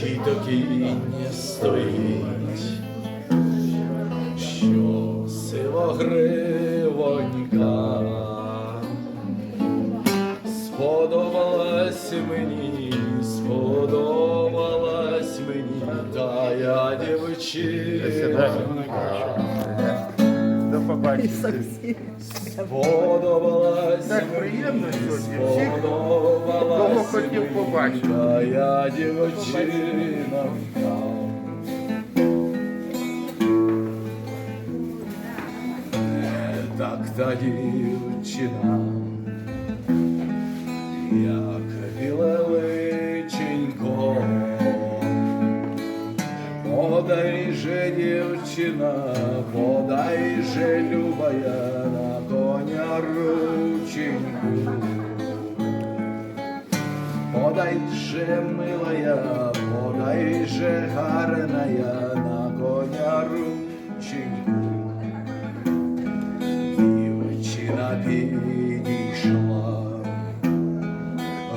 чий то кінь стоїть, що сивогривонька сподобалась мені, сподобалась мені, та я дівчина. Сподобалась мені, приємно сьогодні. Всіх, сподобалась та я дівчина. Так та дівчина, як біле личенько. Подай же, дівчина, подай же, любая, на коня рученьку. Подай же, милая, подай же, гарная, на коня рученьку. Дівчина підійшла,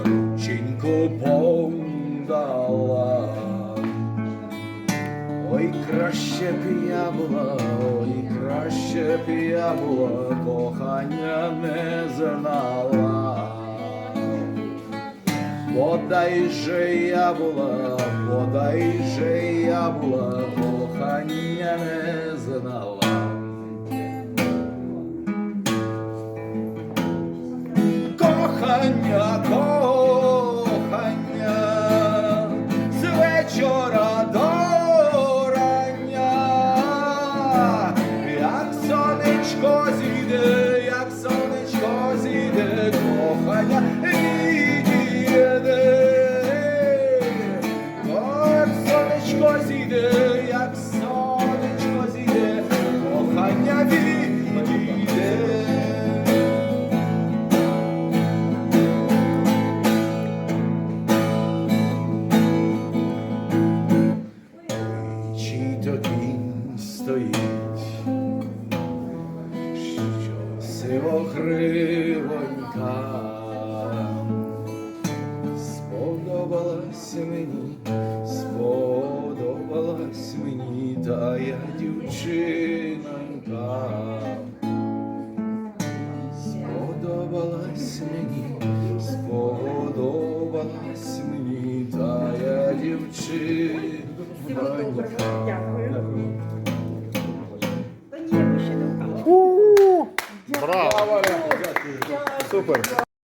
рученьку подала. Ой, краще б я була, ой, краще б я була, кохання не знала. Подай же я була, подай же я була, кохання не знала. Кохання, кохання, сонечко зійде, як сонечко зійде, кохання відійде. Чий то сподобалась мені, сподобалась мені та я дівчинонька. Сподобалась мені, сподобалась мені та я дівчинонька. Дякую. Та ні, ми ще не впали. Браво! Супер!